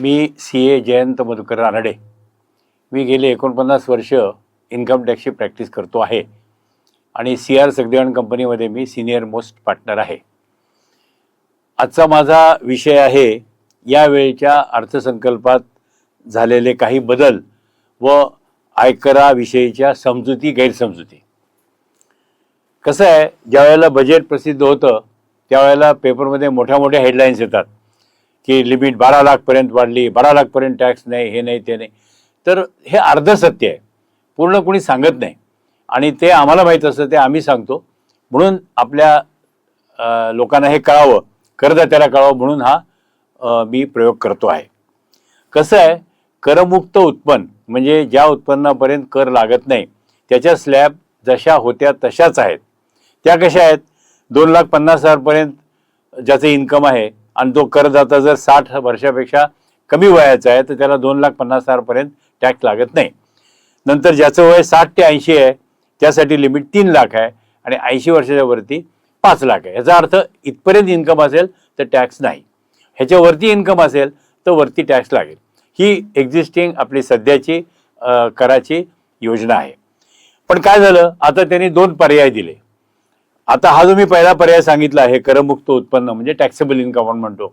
Me C A Jayant Madhukar Ranade. मी गेले एकोणपन्नास वर्ष इन्कम टॅक्सची प्रॅक्टिस करतो आहे. आणि सी आर सगदेवान कंपनीमध्ये मी सिनियर मोस्ट पार्टनर आहे. आजचा माझा विषय आहे यावेळच्या अर्थसंकल्पात झालेले काही बदल व आयकराविषयीच्या समजुती गैरसमजुती. कसं आहे ज्यावेळेला बजेट प्रसिद्ध होतं त्यावेळेला पेपरमध्ये मोठ्या मोठ्या हेडलाईन्स येतात. की लिमिट बारा लाखपर्यंत वाढली बारा लाखपर्यंत टॅक्स नाही हे नाही ते नाही. तर हे अर्ध सत्य आहे. पूर्ण कोणी सांगत नाही. आणि ते आम्हाला माहीत असतं ते आम्ही सांगतो. म्हणून आपल्या लोकांना हे कळावं. करदात्याला कळावं म्हणून हा मी प्रयोग करतो आहे. कसं आहे? करमुक्त उत्पन्न म्हणजे ज्या उत्पन्नापर्यंत कर लागत नाही त्याच्या स्लॅब जशा होत्या तशाच आहेत. त्या कशा आहेत? दोन लाख पन्नास हजारपर्यंत ज्याचं इन्कम आहे आणि तो करदाता जर साठ वर्षापेक्षा कमी वयाचा आहे तर त्याला दोन लाख पन्नास हजारपर्यंत टॅक्स लागत नाही. नंतर ज्याचं वय साठ ते ऐंशी आहे त्यासाठी लिमिट तीन लाख आहे आणि ऐंशी वर्षाच्या वरती पाच लाख आहे. याचा अर्थ इथपर्यंत इन्कम असेल तर टॅक्स नाही. ह्याच्यावरती इन्कम असेल तर वरती टॅक्स लागेल. ही एक्झिस्टिंग आपली सध्याची कराची योजना आहे. पण काय झालं? आता त्यांनी दोन पर्याय दिले. आता हा जो मी पहिला पर्याय सांगितला आहे करमुक्त उत्पन्न म्हणजे टॅक्सेबल इन्कम आपण म्हणतो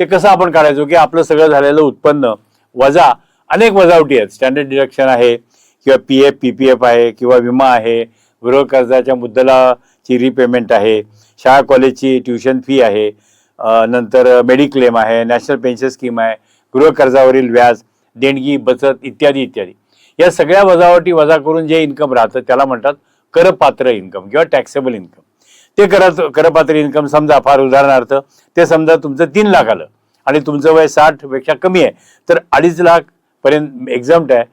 ते कसं आपण काढायचो की आपलं सगळं झालेलं उत्पन्न वजा अनेक वजावटी आहेत. स्टँडर्ड डिडक्शन आहे किंवा P F P P F आहे किंवा विमा आहे गृह कर्जाच्या मुद्दलाची रिपेमेंट आहे शाळा कॉलेजची ट्युशन फी आहे नंतर मेडिक्लेम आहे नॅशनल पेन्शन स्कीम आहे गृह कर्जावरील व्याज देणगी बचत इत्यादी इत्यादी. या सगळ्या वजावटी वजा करून जे इन्कम राहतं त्याला म्हणतात करपात्र इन्कम किंवा टॅक्सेबल इन्कम ते करत करपात्र इन्कम समजा फार उदाहरणार्थ ते समजा तुमचं तीन लाख आलं आणि तुमचं वय साठपेक्षा कमी आहे तर अडीच लाखपर्यंत एक्झाम्ट आहे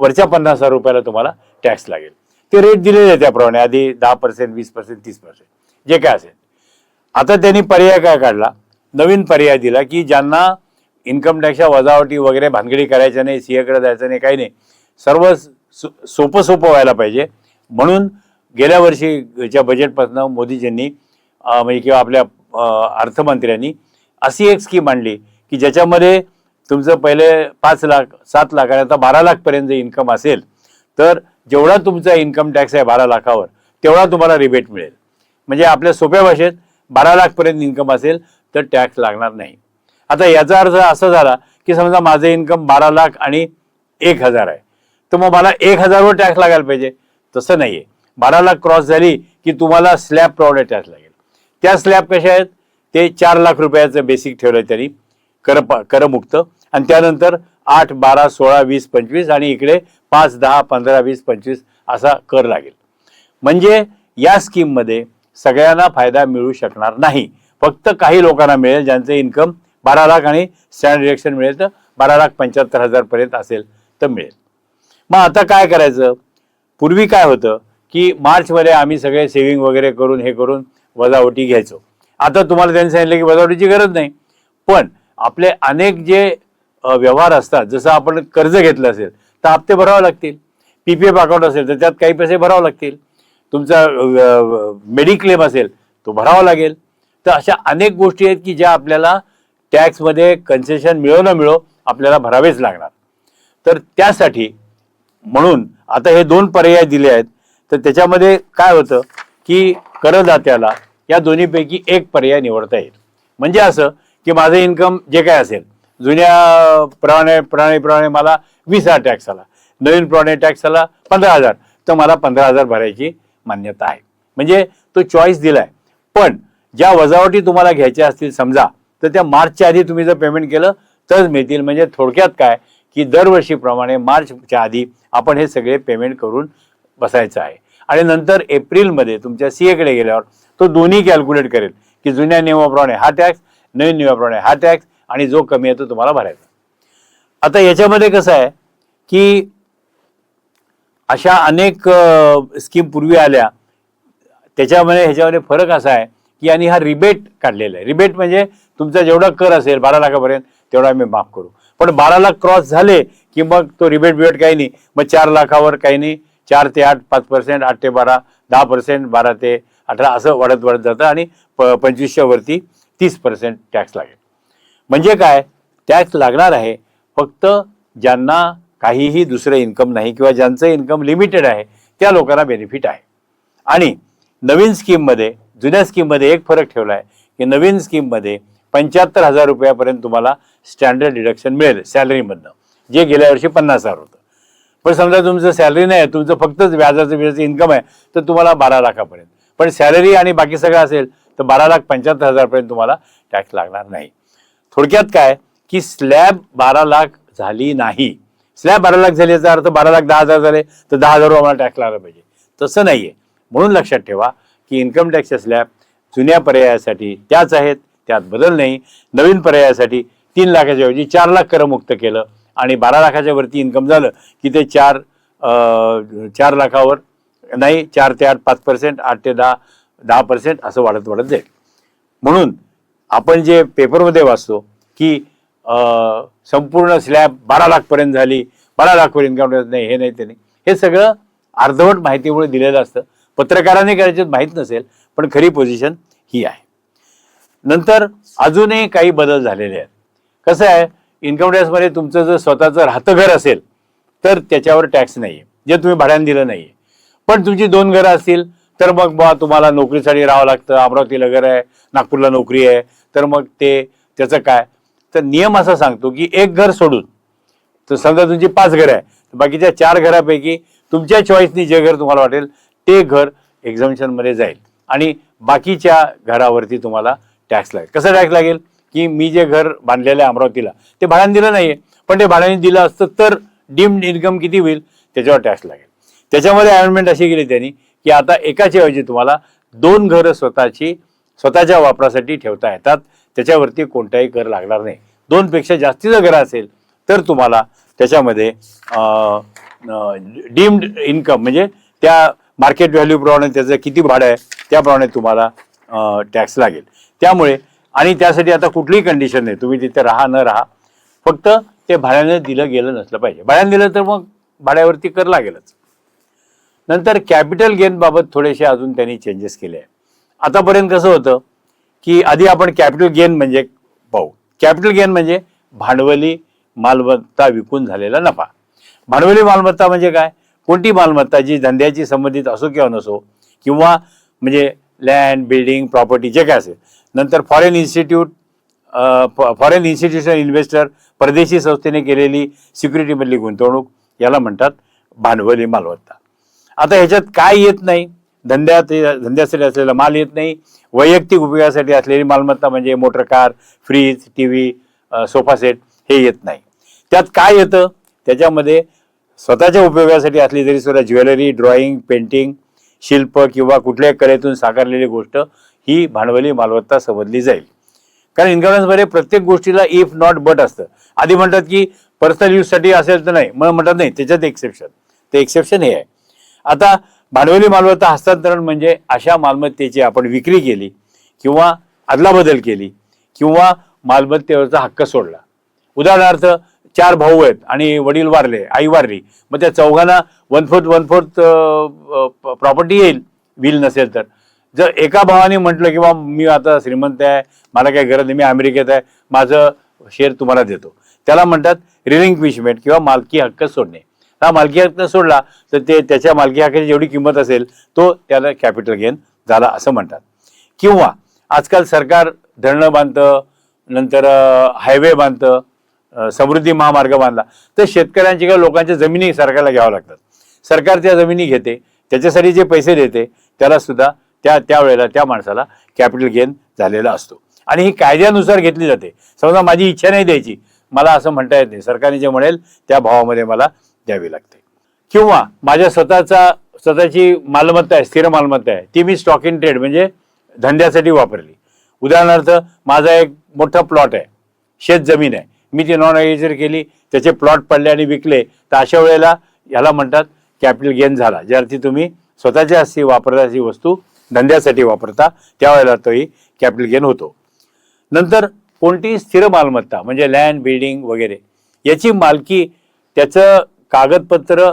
वरच्या पन्नास हजार रुपयाला तुम्हाला टॅक्स लागेल. ते रेट दिलेले आहे त्याप्रमाणे आधी दहा पर्सेंट वीस पर्सेंट तीस पर्सेंट जे काय असेल. आता त्यांनी पर्याय काय काढला? नवीन पर्याय दिला की ज्यांना इन्कम टॅक्सच्या वजावटी वगैरे भानगडी करायच्या नाही सीएकडे जायचं नाही काही नाही सर्व सो- सोपं सोपं व्हायला पाहिजे. म्हणून गेल्या वर्षीच्या बजेटपासून मोदीजींनी म्हणजे किंवा आपल्या अर्थमंत्र्यांनी अशी एक स्कीम आणली की ज्याच्यामध्ये तुमचं पहिले पाच लाख सात लाख आणि आता बारा लाखपर्यंत इन्कम असेल तर जेवढा तुमचा इन्कम टॅक्स आहे बारा लाखावर तेवढा तुम्हाला रिबेट मिळेल. म्हणजे आपल्या सोप्या भाषेत बारा लाखपर्यंत इन्कम असेल तर टॅक्स लागणार नाही. आता याचा अर्थ असा झाला की समजा माझं इन्कम बारा लाख आणि एक हजार आहे तर मग मला एक हजारवर टॅक्स लागायला पाहिजे. तसं नाही आहे बारा लाख क्रॉस झाली की तुम्हाला स्लॅब प्रॉडे टॅक्स लागेल. त्या स्लॅब कशा आहेत? ते चार लाख रुपयाचं बेसिक ठेवलं त्यांनी कर करमुक्त. आणि त्यानंतर आठ बारा सोळा वीस पंचवीस आणि इकडे पाच दहा पंधरा वीस पंचवीस असा कर लागेल. म्हणजे या स्कीममध्ये सगळ्यांना फायदा मिळू शकणार नाही. फक्त काही लोकांना मिळेल ज्यांचं इन्कम बारा लाख आणि स्टँड रिएक्शन मिळेल तर बारा लाख पंच्याहत्तर हजारपर्यंत असेल तर मिळेल. मग आता काय करायचं? पूर्वी काय होतं? की मार्चमध्ये आम्ही सगळे सेव्हिंग वगैरे करून हे करून वजावटी घ्यायचो. आता तुम्हाला त्यांनी सांगितलं की वजावटीची गरज नाही. पण आपले अनेक जे व्यवहार असतात जसं आपण कर्ज घेतलं असेल तर हप्ते भरावे लागतील. पी पी एफ अकाउंट असेल तर त्यात काही पैसे भरावे लागतील. तुमचा मेडिक्लेम असेल तो भरावा लागेल. तर अशा अनेक गोष्टी आहेत की ज्या आपल्याला टॅक्समध्ये कन्सेशन मिळो न मिळो आपल्याला भरावेच लागणार. तर त्यासाठी म्हणून आता हे दोन पर्याय दिले आहेत. तर त्याच्यामध्ये काय होतं की करदात्याला या दोन्हीपैकी एक पर्याय निवडता येईल. म्हणजे असं की माझं इन्कम जे काय असेल जुन्या प्रमाणे प्रणालीप्रमाणे मला वीस हजार टॅक्स आला. नवीन प्रमाणे टॅक्स आला पंधरा हजार. तर मला पंधरा हजार भरायची मान्यता आहे. म्हणजे तो चॉईस दिलाय. पण ज्या वजावटी तुम्हाला घ्यायच्या असतील समजा तर त्या मार्चच्या आधी तुम्ही जर पेमेंट केलं तरच मिळतील. म्हणजे थोडक्यात काय की दरवर्षीप्रमाणे मार्चच्या आधी आपण हे सगळे पेमेंट करून बसायचा आहे. आणि नंतर एप्रिलमध्ये तुमच्या सी एकडे गेल्यावर तो दोन्ही कॅल्क्युलेट करेल की जुन्या नियमाप्रमाणे हा टॅक्स नवीन नियमाप्रमाणे हा टॅक्स आणि जो कमी आहे तो तुम्हाला भरायचा आता याच्यामध्ये कसं आहे की अशा अनेक स्कीम पूर्वी आल्या. त्याच्यामध्ये ह्याच्यामध्ये फरक असा आहे की आणि हा रिबेट काढलेला आहे. रिबेट म्हणजे तुमचा जेवढा कर असेल बारा लाखापर्यंत तेवढा आम्ही माफ करू. पण बारा लाख क्रॉस झाले की मग तो रिबेट बिबेट काही नाही. मग चार लाखावर काही नाही. चार ते आठ पाच पर्सेंट आठ ते बारा दहा पर्सेंट बारा ते अठरा असं वाढत वाढत जातं आणि प पंचवीसशेवरती तीस पर्सेंट टॅक्स लागेल. म्हणजे काय? टॅक्स लागणार आहे फक्त ज्यांना काहीही दुसरं इन्कम नाही किंवा ज्यांचं इन्कम लिमिटेड आहे त्या लोकांना बेनिफिट आहे. आणि नवीन स्कीममध्ये जुन्या स्कीममध्ये एक फरक ठेवला आहे की नवीन स्कीममध्ये पंच्याहत्तर हजार रुपयापर्यंत तुम्हाला स्टँडर्ड डिडक्शन मिळेल सॅलरीमधनं जे गेल्या वर्षी पन्नास हजार होतं. पण समजा तुमचं सॅलरी नाही आहे तुमचं फक्तच व्याजाचं व्याजाचं इन्कम आहे तर तुम्हाला बारा लाखापर्यंत. पण सॅलरी आणि बाकी सगळं असेल तर बारा लाख पंच्याहत्तर हजारपर्यंत तुम्हाला टॅक्स लागणार नाही. थोडक्यात काय? की स्लॅब बारा लाख झाली नाही. स्लॅब बारा लाख झाली याचा अर्थ बारा लाख दहा हजार झाले तर दहा हजार आम्हाला टॅक्स लागला पाहिजे. तसं नाही आहे म्हणून लक्षात ठेवा की इन्कम टॅक्सच्या स्लॅब जुन्या पर्यायासाठी त्याच आहेत त्यात बदल नाही. नवीन पर्यायासाठी तीन लाखाच्या ऐवजी चार लाख करमुक्त केलं आणि बारा लाखाच्या वरती इन्कम झालं की ते चार चार लाखावर नाही चार ते आठ पाच पर्सेंट आठ ते दहा दहा पर्सेंट असं वाढत वाढत जाईल. म्हणून आपण जे पेपरमध्ये वाचतो की संपूर्ण स्लॅब बारा लाखपर्यंत झाली बारा लाखवर इन्कम टॅक्स नाही हे नाही ते नाही. हे सगळं अर्धवट माहितीमुळे दिलेलं असतं. पत्रकाराने करायचं माहीत नसेल पण खरी पोझिशन ही आहे. नंतर अजूनही काही बदल झालेले आहेत. कसं आहे? इन्कम टॅक्समध्ये तुमचं जर स्वतःचं राहतं घर असेल तर त्याच्यावर टॅक्स नाही आहे जे तुम्ही भाड्याने दिलं नाही आहे पण तुमची दोन घरं असतील तर मग बा तुम्हाला नोकरीसाठी राहावं लागतं. अमरावतीला घर आहे नागपूरला नोकरी आहे. तर मग ते त्याचं काय? तर नियम असा सांगतो की एक घर सोडून तर समजा तुमची पाच घरं आहे तर बाकीच्या चार घरापैकी तुमच्या चॉईसनी जे घर तुम्हाला वाटेल ते घर एक्झामिशनमध्ये जाईल. आणि बाकीच्या घरावरती तुम्हाला टॅक्स लागेल. कसं टॅक्स लागेल? की मी जे घर बांधलेलं आहे अमरावतीला ते भाड्याने दिलं नाही आहे पण ते भाड्याने दिलं असतं तर डीम्ड इन्कम किती होईल? त्याच्यावर टॅक्स लागेल. त्याच्यामध्ये अमेंडमेंट अशी केली त्यांनी की आता एकाच्या ऐवजी तुम्हाला दोन घरं स्वतःची स्वतःच्या वापरासाठी ठेवता येतात. त्याच्यावरती कोणताही कर लागणार नाही. दोनपेक्षा जास्तीचं घरं असेल तर तुम्हाला त्याच्यामध्ये डीम्ड इन्कम म्हणजे त्या मार्केट व्हॅल्यूप्रमाणे त्याचं किती भाडं आहे त्याप्रमाणे तुम्हाला टॅक्स लागेल. त्यामुळे आणि त्यासाठी आता कुठलीही कंडिशन नाही. तुम्ही तिथे राहा न राहा. फक्त ते भाड्याने दिलं गेलं नसलं पाहिजे. भाड्याने दिलं तर मग भाड्यावरती कर लागेलच. नंतर कॅपिटल गेनबाबत थोडेसे अजून त्यांनी चेंजेस केले आहे आतापर्यंत कसं होतं की आधी आपण कॅपिटल गेन म्हणजे पाहू. कॅपिटल गेन म्हणजे भांडवली मालमत्ता विकून झालेला नफा. भांडवली मालमत्ता म्हणजे काय? कोणती मालमत्ता जी धंद्याची संबंधित असो किंवा नसो किंवा म्हणजे लँड बिल्डिंग प्रॉपर्टी जे काय असेल. नंतर foreign institute foreign institutional investor परदेशी संस्थेने केलेली सिक्युरिटीमधली गुंतवणूक याला म्हणतात भांडवली मालमत्ता. आता ह्याच्यात काय येत नाही? धंद्यात धंद्यासाठी असलेला माल येत नाही. वैयक्तिक उपयोगासाठी असलेली मालमत्ता म्हणजे motor car fridge T V sofa set हे येत नाही. त्यात काय येतं? त्याच्यामध्ये स्वतःच्या उपयोगासाठी असली तरी सुद्धा ज्वेलरी ड्रॉइंग पेंटिंग शिल्प किंवा कुठल्याही कलेतून साकारलेली गोष्ट ही भांडवली मालमत्ता समजली जाईल. कारण इन्कम प्रत्येक गोष्टीला इफ नॉट बट असतं. आधी म्हणतात की पर्सनल यूजसाठी असेल तर नाही. मग म्हणतात नाही त्याच्यात एक्सेप्शन ते एक्सेप्शन हे आहे. आता भांडवली मालमत्ता हस्तांतरण म्हणजे अशा मालमत्तेची आपण विक्री केली किंवा अदलाबदल केली किंवा मालमत्तेवरचा हक्क सोडला. उदाहरणार्थ चार भाऊ आहेत आणि वडील वारले आई वारली. मग त्या चौघांना one fourth one fourth property येईल विल नसेल तर. जर एका भावाने म्हटलं की बा मी आता श्रीमंत आहे मला काही गरज नाही मी अमेरिकेत आहे माझं शेअर तुम्हाला देतो. त्याला म्हणतात रिलिंक्विशमेंट किंवा मालकी हक्क सोडणे. हा मालकी हक्क सोडला तर ते त्याच्या मालकी हक्काची जेवढी किंमत असेल तो त्याला कॅपिटल गेन झाला असं म्हणतात. किंवा आजकाल सरकार धरणं बांधतं नंतर हायवे बांधतं समृद्धी महामार्ग बांधला. तर शेतकऱ्यांची किंवा लोकांच्या जमिनी सरकारला घ्याव्या लागतात. सरकार त्या जमिनी घेते त्याच्यासाठी जे पैसे देते त्याला सुद्धा त्या त्यावेळेला त्या माणसाला कॅपिटल गेन झालेला असतो. आणि ही कायद्यानुसार घेतली जाते. समजा माझी इच्छा नाही द्यायची मला असं म्हणता येत नाही. सरकारने जे म्हणेल त्या भावामध्ये मला द्यावी लागते. किंवा माझ्या स्वतःचा स्वतःची मालमत्ता आहे स्थिर मालमत्ता आहे ती मी स्टॉक इन ट्रेड म्हणजे धंद्यासाठी वापरली. उदाहरणार्थ माझा एक मोठा प्लॉट आहे. शेत जमीन आहे. मी ती नॉन जर केली त्याचे प्लॉट पडले आणि विकले तर अशा वेळेला ह्याला म्हणतात कॅपिटल गेन झाला. ज्या अर्थी तुम्ही स्वतःच्या अशी वापरता अशी वस्तू धंद्यासाठी वापरता त्यावेळेला तोही कॅपिटल गेन होतो. नंतर कोणतीही स्थिर मालमत्ता म्हणजे लँड बिल्डिंग वगैरे याची मालकी त्याचं कागदपत्र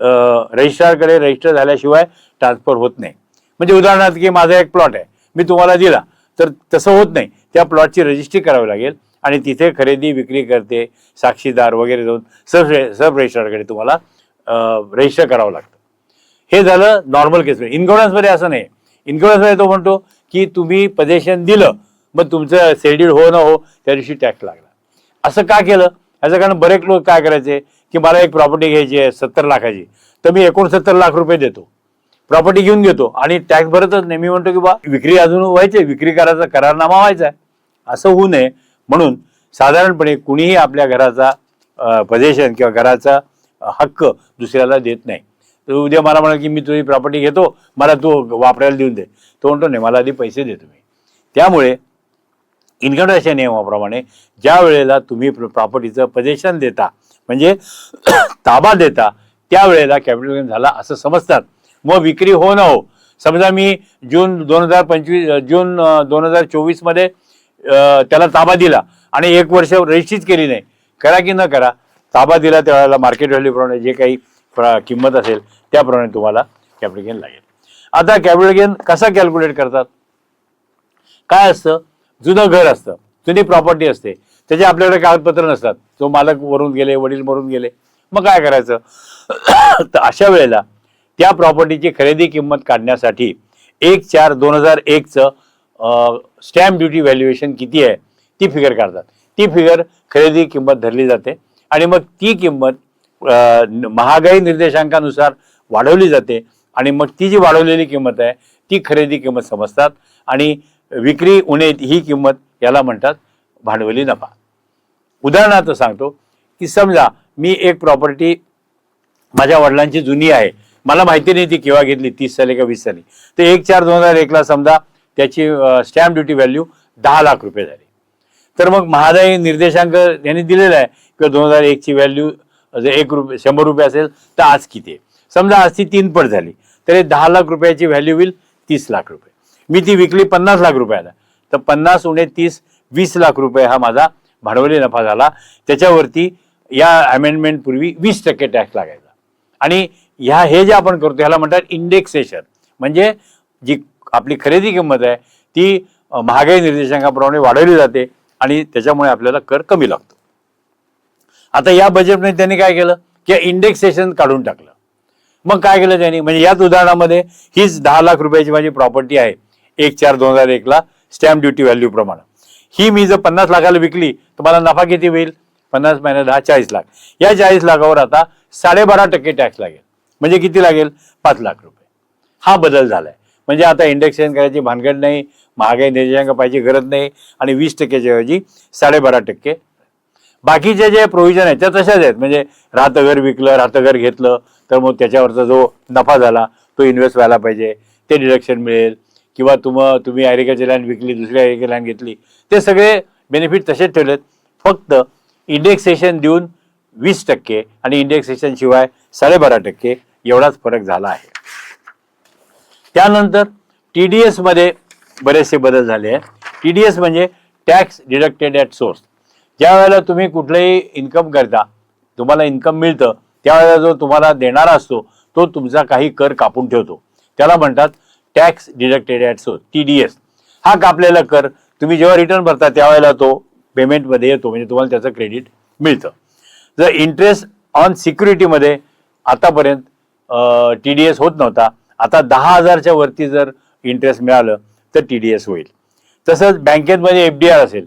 रजिस्ट्रारकडे रजिस्टर झाल्याशिवाय ट्रान्सफर होत नाही. म्हणजे उदाहरणार्थ की माझा एक प्लॉट आहे मी तुम्हाला दिला तर तसं होत नाही. त्या प्लॉटची रजिस्ट्री करावी लागेल. आणि तिथे खरेदी विक्री करते साक्षीदार वगैरे जाऊन सब सब रजिस्ट्रारकडे तुम्हाला रजिस्टर करावं लागतं. हे झालं नॉर्मल केसमध्ये इन्कॉर्डन्समध्ये असं नाही. इन्कॉर्डन्समध्ये तो म्हणतो की तुम्ही पजेशन दिलं मग तुमचं शेड्यूल हो न हो त्या दिवशी टॅक्स लागला असं का केलं? याचं कारण बरेच लोक काय करायचे की मला एक प्रॉपर्टी घ्यायची आहे सत्तर लाखाची. तर मी एकोणसत्तर लाख रुपये देतो. प्रॉपर्टी घेऊन घेतो आणि टॅक्स भरतच नाही. मी म्हणतो की बा विक्री अजून व्हायची विक्री करायचा करारनामा व्हायचा आहे. असं होऊ नये. म्हणून साधारणपणे कुणीही आपल्या घराचा पजेशन किंवा घराचा हक्क दुसऱ्याला देत नाही. तर उद्या मला म्हणाल की मी तुझी प्रॉपर्टी घेतो मला तू वापरायला देऊन दे. तो म्हणतो नाही मला आधी पैसे दे तुम्ही. त्यामुळे इन्कम टॅक्सच्या नियमाप्रमाणे ज्या वेळेला तुम्ही प्रॉपर्टीचं पजेशन देता म्हणजे ताबा देता त्यावेळेला कॅपिटल गेन झाला असं समजतात. मग विक्री हो न हो समजा मी जून दोन हजार पंचवीस जून दोन हजार चोवीसमध्ये त्याला ताबा दिला. आणि एक वर्ष रजिस्ट्रीच केली नाही. करा की न करा ताबा दिला त्यावेळेला मार्केट व्हॅल्यूप्रमाणे जे काही किंमत असेल त्याप्रमाणे तुम्हाला कॅपिटल गेन लागेल. आता कॅपिटल गेन कसा कॅल्क्युलेट करतात? काय असतं? जुनं घर असतं. जुनी प्रॉपर्टी असते. त्याचे आपल्याकडे कागदपत्र नसतात. तो मालक मरून गेले वडील मरून गेले मग काय करायचं? तर अशा वेळेला त्या प्रॉपर्टीची खरेदी किंमत काढण्यासाठी एक चार दोन हजार एकचं स्टॅम्प ड्युटी व्हॅल्युएशन किती आहे ती फिगर काढतात. ती फिगर खरेदी किंमत धरली जाते आणि मग ती किंमत महागाई निर्देशांकानुसार वाढवली जाते आणि मग ती जी वाढवलेली किंमत आहे ती खरेदी किंमत समजतात आणि विक्री उणे ही किंमत याला म्हणतात भांडवली नफा. उदाहरणार्थ सांगतो की समजा मी एक प्रॉपर्टी माझ्या वडिलांची जुनी आहे. मला माहिती नाही ती केव्हा घेतली तीस साली का वीस साली. तर एक चार दोन हजार एकला समजा त्याची स्टॅम्प ड्युटी व्हॅल्यू दहा लाख रुपये झाली. तर मग महादायी निर्देशांक यांनी दिलेला आहे किंवा दोन हजार एकची व्हॅल्यू जर एक रुपये शंभर रुपये असेल तर आज किती आहे? समजा आज ती तीन पट झाली तर हे दहा लाख रुपयाची व्हॅल्यू होईल तीस लाख रुपये. मी ती विकली पन्नास लाख रुपयाला तर पन्नास उणे तीस वीस लाख रुपये हा माझा भांडवली नफा झाला. त्याच्यावरती या अमेंडमेंटपूर्वी वीस टक्के टॅक्स लागायचा. आणि ह्या हे जे आपण करतो ह्याला म्हणतात इंडेक्सेशन म्हणजे जी आपली खरेदी किंमत आहे ती महागाई निर्देशांकाप्रमाणे वाढवली जाते आणि त्याच्यामुळे आपल्याला कर कमी लागतो. आता या बजेटमध्ये त्यांनी काय केलं? की इंडेक्सेशन काढून टाकलं. मग काय केलं त्यांनी? म्हणजे याच उदाहरणामध्ये हीच दहा लाख रुपयाची माझी प्रॉपर्टी आहे एक चार दोन हजार एकला स्टॅम्प ड्युटी व्हॅल्यू प्रमाणे. ही मी जर पन्नास लाखाला विकली तर मला नफा किती होईल? पन्नास महिन्यात दहा चाळीस लाख. या चाळीस लाखावर आता साडेबारा टक्के टॅक्स लागेल. म्हणजे किती लागेल? पाच लाख रुपये. हा बदल झालाय. म्हणजे आता इंडेक्सेशन करायची भानगड नाही महागाई निर्देशांक पाहिजे गरज नाही आणि वीस टक्क्याच्या ऐवजी साडेबारा टक्के. बाकीचे जे प्रोव्हिजन आहेत त्या तशाच आहेत. म्हणजे राहतं घर विकलं राहतं घर घेतलं तर मग त्याच्यावरचा जो नफा झाला तो इन्व्हेस्ट व्हायला पाहिजे. ते डिडक्शन मिळेल. किंवा तुम तुम्ही ॲग्रिकल्चर लँड विकली दुसरी ॲग्रिकल्चर लँड घेतली ते सगळे बेनिफिट तसेच ठेवलेत. फक्त इंडेक्सेशन देऊन वीस टक्के आणि इंडेक्सेशन शिवाय साडेबारा टक्के एवढाच फरक झाला आहे. त्यानंतर टी डी एसमध्ये बरेचसे बदल झाले आहेत. टी डी एस म्हणजे टॅक्स डिडक्टेड ॲट सोर्स ज्या वेळेला तुम्ही कुठलंही इन्कम करता तुम्हाला इन्कम मिळतं त्यावेळेला जो तुम्हाला देणारा असतो तो तुमचा काही कर कापून ठेवतो. त्याला म्हणतात tax deducted at source T D S हा कापलेला कर तुम्ही जेव्हा रिटर्न भरता त्यावेळेला तो पेमेंटमध्ये येतो म्हणजे तुम्हाला त्याचं क्रेडिट मिळतं. जर इंटरेस्ट ऑन सिक्युरिटीमध्ये आतापर्यंत टी डी एस होत नव्हता आता दहा हजारच्या वरती जर इंटरेस्ट मिळालं तर टी डी एस होईल. तसंच बँकेमध्ये एफ डी आर असेल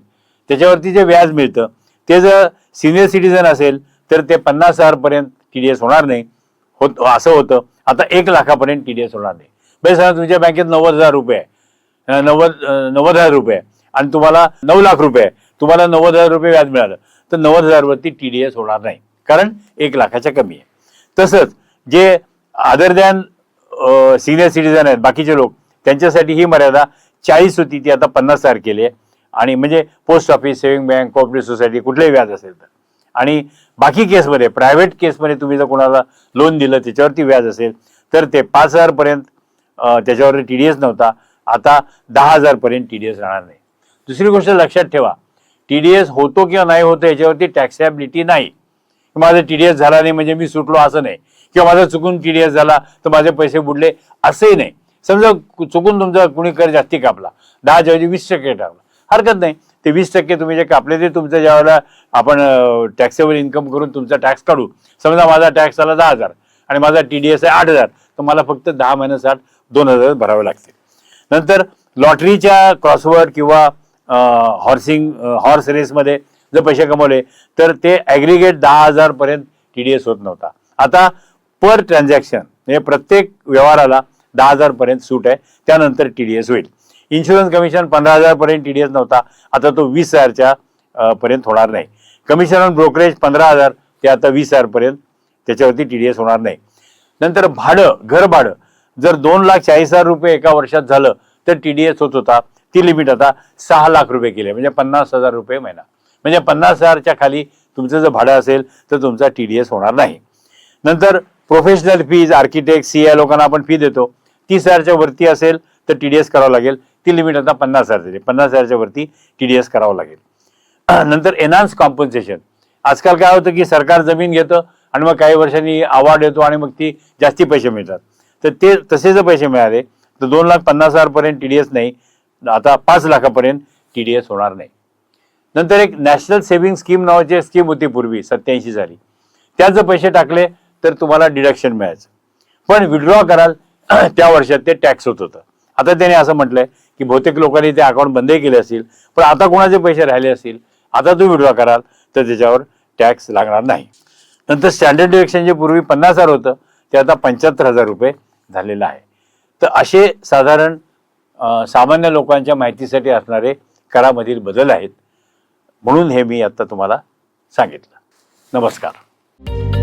त्याच्यावरती जे व्याज मिळतं ते जर सिनियर सिटीजन असेल तर ते पन्नास हजारपर्यंत टी डी एस होणार नाही. होत असं होतं. आता एक लाखापर्यंत टी डी एस होणार नाही. म्हणजे समजा तुमच्या बँकेत नव्वद हजार रुपये आहे. नव्वद नव्वद हजार रुपये आणि तुम्हाला नऊ लाख रुपये आहे. तुम्हाला नव्वद हजार रुपये व्याज मिळालं तर नव्वद हजारवरती टी डी एस होणार नाही. कारण एक लाखाच्या कमी आहे. तसंच जे आदर दॅन सिनियर सिटीजन आहेत बाकीचे लोक त्यांच्यासाठी ही मर्यादा चाळीस होती ती आता पन्नास हजार केली आहे. आणि म्हणजे post office saving bank cooperative society कुठलंही व्याज असेल तर. आणि बाकी केसमध्ये प्रायव्हेट केसमध्ये तुम्ही जर कोणाला लोन दिलं त्याच्यावरती व्याज असेल तर ते पाच हजारपर्यंत त्याच्यावर टी डी एस नव्हता. आता दहा हजारपर्यंत टी डी एस राहणार नाही. दुसरी गोष्ट लक्षात ठेवा टी डी एस होतो किंवा नाही होतो याच्यावरती टॅक्सॅबिलिटी नाही. माझं टी डी एस झाला नाही म्हणजे मी सुटलो असं नाही. किंवा माझा चुकून टी डी एस झाला तर माझे पैसे बुडले असंही नाही. समजा चुकून तुमचा कुणी कर जास्ती कापला दहा ज्यावेळी वीस टक्के टाकला. हरकत नाही. ते वीस टक्के तुम्ही जे कापले ते तुमचं ज्यावेळेला आपण टॅक्सेबल इन्कम करून तुमचा टॅक्स काढू. समजा माझा टॅक्स आला दहा हजार आणि माझा टी डी एस आहे आठ हजार तर मला फक्त दहा महिन्यासाठी दोन हजार भरावे लागतील. नंतर लॉटरीच्या क्रॉसवर किंवा हॉर्सिंग हॉर्स रेसमध्ये जर पैसे कमवले तर ते ॲग्रिगेट दहा हजारपर्यंत टी डी एस होत नव्हता. आता पर ट्रान्झॅक्शन म्हणजे प्रत्येक व्यवहाराला दहा हजारपर्यंत सूट आहे. त्यानंतर टी डी एस होईल. इन्शुरन्स कमिशन पंधरा हजारपर्यंत टी डी एस नव्हता. आता तो वीस हजारच्या पर्यंत होणार नाही. कमिशन ऑन ब्रोकरेज पंधरा हजार ते आता वीस हजारपर्यंत त्याच्यावरती टी डी एस होणार नाही. नंतर भाडं घर भाडं. जर दोन लाख चाळीस हजार रुपये एका वर्षात झालं तर टी डी एस होत होता. ती लिमिट आता सहा लाख रुपये केली म्हणजे पन्नास हजार रुपये महिना. म्हणजे पन्नास हजारच्या खाली तुमचं जर भाडं असेल तर तुमचा टी डी एस होणार नाही. नंतर professional fees architect C I लोकांना आपण फी देतो. तीस हजारच्या वरती असेल तर टी डी एस करावं लागेल. ती लिमिट आता पन्नास हजार झाली पन्नास हजारच्या वरती टी डी एस करावं लागेल. नंतर एनहान्स कॉम्पन्सेशन आजकाल काय होतं की सरकार जमीन घेतं आणि मग काही वर्षांनी अवॉर्ड येतो आणि मग ती जास्ती पैसे मिळतात. तर ते तसे जर पैसे मिळाले तर दोन लाख पन्नास हजारपर्यंत टी डी एस नाही. आता पाच लाखापर्यंत टी डी एस होणार नाही. नंतर एक नॅशनल सेव्हिंग स्कीम नावाची स्कीम होती पूर्वी सत्याऐंशी साली. त्यात जर पैसे टाकले तर तुम्हाला डिडक्शन मिळायचं. पण विड्रॉ कराल त्या वर्षात ते टॅक्स होत होतं. आता त्याने असं म्हटलंय की बहुतेक लोकांनी ते अकाउंट बंदही केले असतील पण आता कोणाचे पैसे राहिले असतील आता तुम्ही विड्रॉ कराल तर त्याच्यावर टॅक्स लागणार नाही. नंतर स्टँडर्ड डिडक्शन जे पूर्वी पन्नास हजार होतं ते आता पंच्याहत्तर हजार रुपये झालेलं आहे. तर असे साधारण सामान्य लोकांच्या माहितीसाठी असणारे करामधील बदल आहेत. म्हणून हे मी आता तुम्हाला सांगितलं. नमस्कार.